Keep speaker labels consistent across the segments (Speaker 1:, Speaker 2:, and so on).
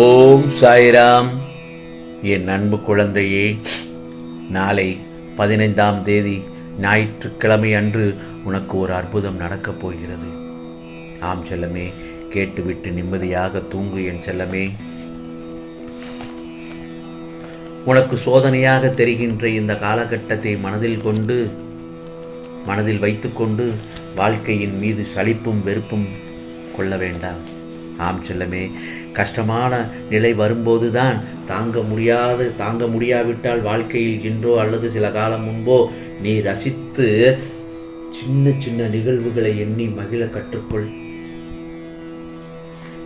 Speaker 1: ஓம் சாய்ராம். என் அன்பு குழந்தையே நாளை பதினைந்தாம் தேதி ஞாயிற்றுக்கிழமை அன்று உனக்கு ஒரு அற்புதம் நடக்கப் போகிறது. ஆம் செல்லமே கேட்டுவிட்டு நிம்மதியாக தூங்கு என் செல்லமே. உனக்கு சோதனையாக தெரிகின்ற இந்த காலகட்டத்தை மனதில் கொண்டு மனதில் வைத்துக்கொண்டு வாழ்க்கையின் மீது சலிப்பும் வெறுப்பும் கொள்ள வேண்டாம். ஆம் செல்லமே கஷ்டமான நிலை வரும்போதுதான் தாங்க முடியாது தாங்க முடியாவிட்டால் வாழ்க்கையில் இன்றோ அல்லது சில காலம் முன்போ நீ ரசித்து சின்ன சின்ன நிகழ்வுகளை எண்ணி மகிழ கற்றுக்கொள்.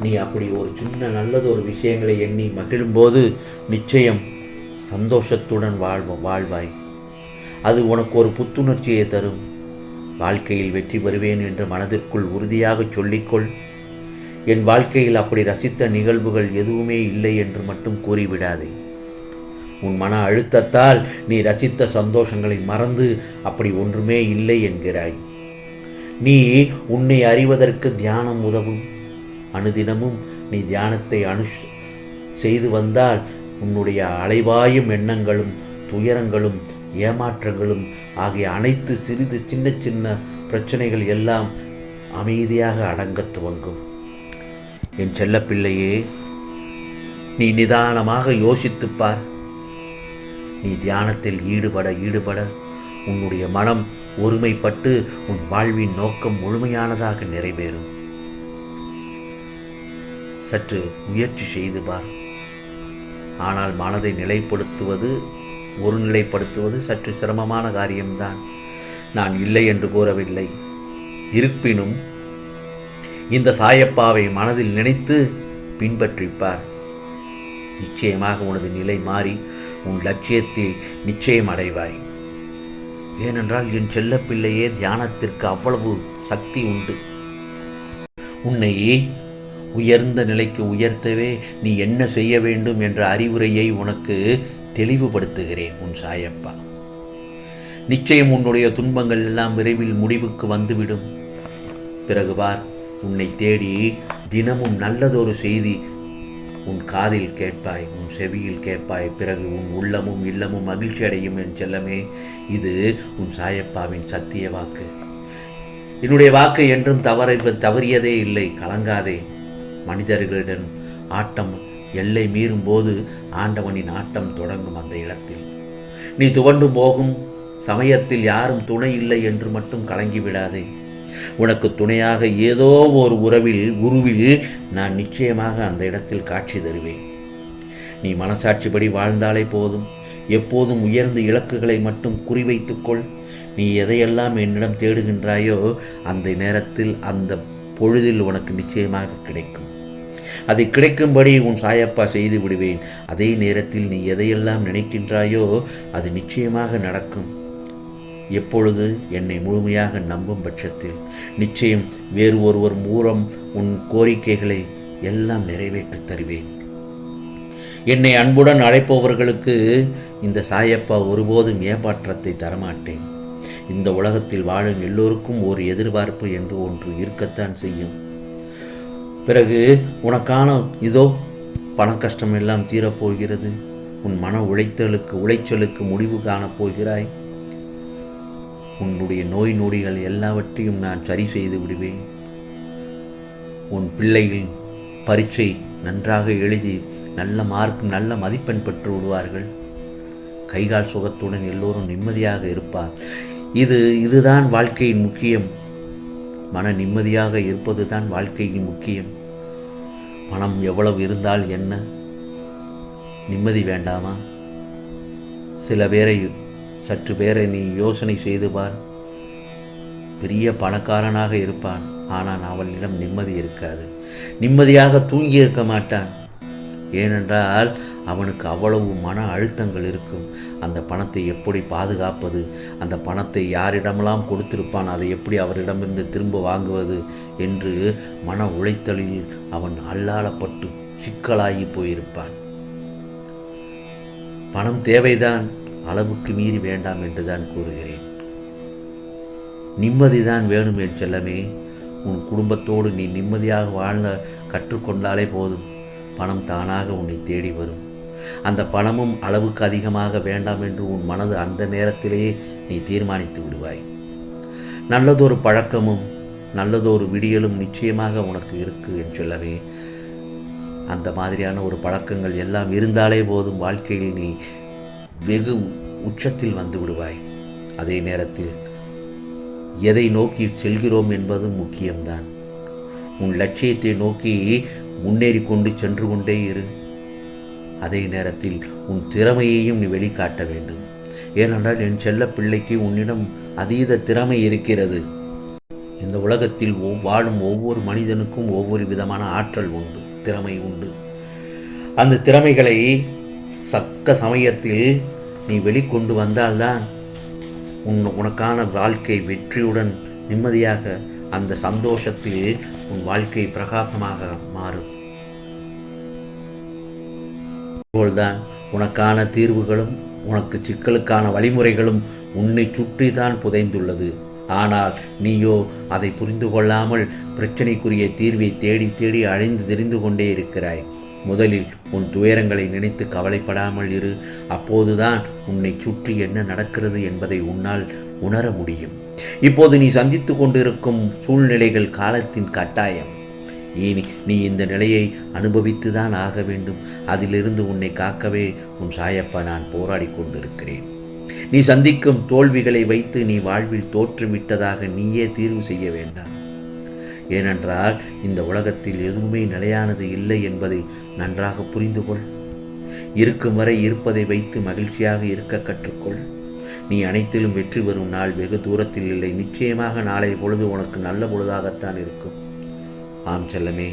Speaker 1: நீ அப்படி ஒரு சின்ன நல்லது ஒரு விஷயங்களை எண்ணி மகிழும்போது நிச்சயம் சந்தோஷத்துடன் வாழ்வ வாழ்வாய். அது உனக்கு ஒரு புத்துணர்ச்சியை தரும். வாழ்க்கையில் வெற்றி பெறுவேன் என்று மனதிற்குள் உறுதியாக சொல்லிக்கொள். என் வாழ்க்கையில் அப்படி ரசித்த நிகழ்வுகள் எதுவுமே இல்லை என்று மட்டும் கூறிவிடாதே. உன் மன அழுத்தத்தால் நீ ரசித்த சந்தோஷங்களை மறந்து அப்படி ஒன்றுமே இல்லை என்கிறாய். நீ உன்னை அறிவதற்கு தியானம் உதவும். அனுதினமும் நீ தியானத்தை அனு செய்து வந்தால் உன்னுடைய அலைவாயும் எண்ணங்களும் துயரங்களும் ஏமாற்றங்களும் ஆகிய அனைத்து சிறிது சின்ன சின்ன பிரச்சனைகள் எல்லாம் அமைதியாக அடங்கத் துவங்கும். என் செல்லப்பிள்ளையே நீ நிதானமாக யோசித்துப் பார் நீ தியானத்தில் ஈடுபட ஈடுபட உன்னுடைய மனம் ஒருமைப்பட்டு உன் வாழ்வின் நோக்கம் முழுமையானதாக நிறைவேறும். சற்று முயற்சி செய்து பார். ஆனால் மனதை நிலைப்படுத்துவது ஒருநிலைப்படுத்துவது சற்று சிரமமான காரியம்தான். நான் இல்லை என்று கூறவில்லை. இருப்பினும் இந்த சாயப்பாவை மனதில் நினைத்து பின்பற்றிப்பார். நிச்சயமாக உனது நிலை மாறி உன் லட்சியத்தை நிச்சயம் அடைவாய். ஏனென்றால் என் செல்லப்பிள்ளையே தியானத்திற்கு அவ்வளவு சக்தி உண்டு. உன்னை உயர்ந்த நிலைக்கு உயர்த்தவே நீ என்ன செய்ய வேண்டும் என்ற அறிவுரையை உனக்கு தெளிவுபடுத்துகிறேன் உன் சாயப்பா. நிச்சயம் உன்னுடைய துன்பங்கள் எல்லாம் விரைவில் முடிவுக்கு வந்துவிடும். பிறகு பார் உன்னை தேடி தினமும் நல்லதொரு செய்தி உன் காதில் கேட்பாய் உன் செவியில் கேட்பாய். பிறகு உன் உள்ளமும் இல்லமும் மகிழ்ச்சி அடையும் என் செல்லமே. இது உன் சாயப்பாவின் சத்திய வாக்கு. என்னுடைய வாக்கு என்றும் தவற தவறியதே இல்லை. கலங்காதே. மனிதர்களிடம் ஆட்டம் எல்லை மீறும் போது ஆண்டவனின் ஆட்டம் தொடங்கும் அந்த இடத்தில். நீ துவண்டு போகும் சமயத்தில் யாரும் துணை இல்லை என்று மட்டும் கலங்கி விடாதே. உனக்கு துணையாக ஏதோ ஒரு உறவில் உருவில் நான் நிச்சயமாக அந்த இடத்தில் காட்சி தருவேன். நீ மனசாட்சிப்படி வாழ்ந்தாலே போதும். எப்போதும் உயர்ந்த இலக்குகளை மட்டும் குறிவைத்துக்கொள் நீ எதையெல்லாம் என்னிடம் தேடுகின்றாயோ அந்த நேரத்தில் அந்த பொழுதில் உனக்கு நிச்சயமாக கிடைக்கும். அதை கிடைக்கும்படி உன் சாயப்பா செய்து விடுவேன். அதே நேரத்தில் நீ எதையெல்லாம் நினைக்கின்றாயோ அது நிச்சயமாக நடக்கும். எப்பொழுது என்னை முழுமையாக நம்பும் பட்சத்தில் நிச்சயம் வேறு ஒருவர் மூலம் உன் கோரிக்கைகளை எல்லாம் நிறைவேற்றித் தருவேன். என்னை அன்புடன் அழைப்பவர்களுக்கு இந்த சாயப்பா ஒருபோதும் ஏமாற்றத்தை தரமாட்டேன். இந்த உலகத்தில் வாழும் எல்லோருக்கும் ஒரு எதிர்பார்ப்பு என்று ஒன்று இருக்கத்தான் செய்யும். பிறகு உனக்கான இதோ பண கஷ்டம் எல்லாம் தீரப்போகிறது. உன் மன உழைத்தலுக்கு உளைச்சலுக்கு முடிவு காணப் போகிறாய் உன்னுடைய நோய் நொடிகள் எல்லாவற்றையும் நான் சரி செய்து விடுவேன். உன் பிள்ளைகள் பரீட்சை நன்றாக எழுதி நல்ல மார்க் நல்ல மதிப்பெண் பெற்று விடுவார்கள். கைகால் சுகத்துடன் எல்லோரும் நிம்மதியாக இருப்பார். இது இதுதான் வாழ்க்கையின் முக்கியம். மன நிம்மதியாக இருப்பது தான் வாழ்க்கையின் முக்கியம். பணம் எவ்வளவு இருந்தால் என்ன? நிம்மதி வேண்டாமா? சில பேரை சற்று பேரை நீ யோசனை செய்து பார். பெரிய பணக்காரனாக இருப்பான் ஆனால் அவளிடம் நிம்மதி இருக்காது. நிம்மதியாக தூங்கி இருக்க மாட்டான். ஏனென்றால் அவனுக்கு அவ்வளவு மன அழுத்தங்கள் இருக்கும். அந்த பணத்தை எப்படி பாதுகாப்பது? அந்த பணத்தை யாரிடமெல்லாம் கொடுத்திருப்பான்? அதை எப்படி அவரிடமிருந்து திரும்ப வாங்குவது? என்று மன உளைத்தலில் அவன் அல்லாளப்பட்டு சிக்கலாகி போயிருப்பான். பணம் தேவைதான். அளவுக்கு மீறி வேண்டாம் என்று தான் கூறுகிறேன். நிம்மதிதான் வேணும் என் செல்லமே உன் குடும்பத்தோடு நீ நிம்மதியாக வாழ்ந்த கற்றுக்கொண்டாலே போதும். பணம் தானாக உன்னை தேடி வரும். அந்த பணமும் அளவுக்கு அதிகமாக வேண்டாம் என்று உன் மனது அந்த நேரத்திலேயே நீ தீர்மானித்து விடுவாய். நல்லதொரு பழக்கமும் நல்லதொரு விடியலும் நிச்சயமாக உனக்கு இருக்கு என்று சொல்லவே அந்த மாதிரியான ஒரு பழக்கங்கள் எல்லாம் இருந்தாலே போதும் வாழ்க்கையில் நீ வெகு உச்சத்தில் வந்து விடுவாய். அதே நேரத்தில் எதை நோக்கி செல்கிறோம் என்பதும் முக்கியம்தான். உன் லட்சியத்தை நோக்கி முன்னேறி கொண்டு சென்று கொண்டே இரு. அதே நேரத்தில் உன் திறமையையும் நீ வெளிக்காட்ட வேண்டும். ஏனென்றால் என் செல்ல பிள்ளைக்கு உன்னிடம் அதீத திறமை இருக்கிறது. இந்த உலகத்தில் வாழும் ஒவ்வொரு மனிதனுக்கும் ஒவ்வொரு விதமான ஆற்றல் உண்டு திறமை உண்டு. அந்த திறமைகளை சக்க சமயத்தில் நீ வெளிக்கொண்டு வந்தால்தான் உன் உனக்கான வாழ்க்கை வெற்றியுடன் நிம்மதியாக அந்த சந்தோஷத்தில் உன் வாழ்க்கை பிரகாசமாக மாறும். போல்தான் உனக்கான தீர்வுகளும் உனக்கு சிக்கலுக்கான வழிமுறைகளும் உன்னை சுற்றி தான் புதைந்துள்ளது. ஆனால் நீயோ அதை புரிந்து கொள்ளாமல் பிரச்சனைக்குரிய தீர்வை தேடி தேடி அழிந்து தெரிந்து கொண்டே இருக்கிறாய். முதலில் உன் துயரங்களை நினைத்து கவலைப்படாமல் இரு. அப்போதுதான் உன்னை சுற்றி என்ன நடக்கிறது என்பதை உன்னால் உணர முடியும். இப்போது நீ சந்தித்து கொண்டிருக்கும் சூழ்நிலைகள் காலத்தின் கட்டாயம். இனி நீ இந்த நிலையை அனுபவித்துதான் ஆக வேண்டும். அதிலிருந்து உன்னை காக்கவே உன் சாயப்பா நான் போராடி கொண்டிருக்கிறேன். நீ சந்திக்கும் தோல்விகளை வைத்து நீ வாழ்வில் தோற்றுவிட்டதாக நீயே தீர்வு செய்ய வேண்டாம். ஏனென்றால் இந்த உலகத்தில் எதுவுமே நிலையானது இல்லை என்பதை நன்றாக புரிந்து கொள் இருக்கும் வரை இருப்பதை வைத்து மகிழ்ச்சியாக இருக்க கற்றுக்கொள். நீ அனைத்திலும் வெற்றி பெறும் நாள் வெகு தூரத்தில் இல்லை. நிச்சயமாக நாளை பொழுது உனக்கு நல்ல பொழுதாகத்தான் இருக்கும். ஆம் செல்லமே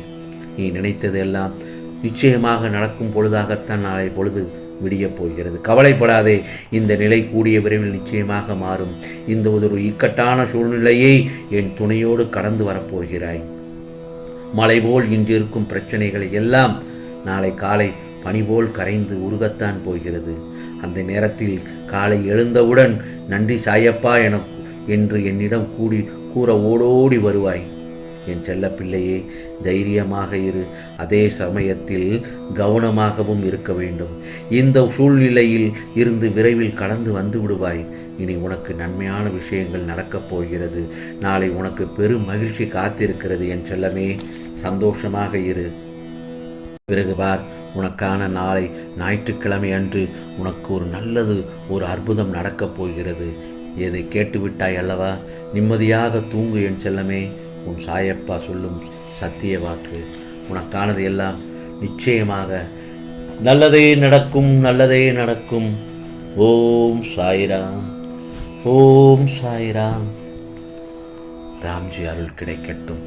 Speaker 1: நீ நினைத்ததெல்லாம் நிச்சயமாக நடக்கும் பொழுதாகத்தான் நாளை பொழுது விடியப் போகிறது. கவலைப்படாதே இந்த நிலை கூடிய விரைவில் நிச்சயமாக மாறும். இந்த ஒரு இக்கட்டான சூழ்நிலையை என் துணையோடு கடந்து வரப்போகிறாய். மலை போல் இன்றிருக்கும் பிரச்சனைகளை எல்லாம் நாளை காலை பனி போல் கரைந்து உருகத்தான் போகிறது. அந்த நேரத்தில் காலை எழுந்தவுடன் நன்றி சாயப்பா என என்று என்னிடம் கூடி கூற ஓடோடி வருவாய். என் செல்ல பிள்ளையே தைரியமாக இரு. அதே சமயத்தில் கவனமாகவும் இருக்க வேண்டும். இந்த சூழ்நிலையில் இருந்து விரைவில் கடந்து வந்து விடுவாய். இனி உனக்கு நன்மையான விஷயங்கள் நடக்கப் போகிறது. நாளை உனக்கு பெரும் மகிழ்ச்சி காத்திருக்கிறது என் செல்லமே. சந்தோஷமாக இரு. பிறகு பார் உனக்கான நாளை ஞாயிற்றுக்கிழமை அன்று உனக்கு ஒரு நல்லது ஒரு அற்புதம் நடக்கப் போகிறது. எதை கேட்டுவிட்டாய் அல்லவா? நிம்மதியாக தூங்கு என் செல்லமே. உன் சாயப்பா சொல்லும் சத்திய வாக்கு உனக்கானது எல்லாம் நிச்சயமாக நல்லதே நடக்கும் நல்லதே நடக்கும். ஓம் சாய்ராம் ஓம் சாய்ராம். ராம்ஜி அருள் கிடைக்கட்டும்.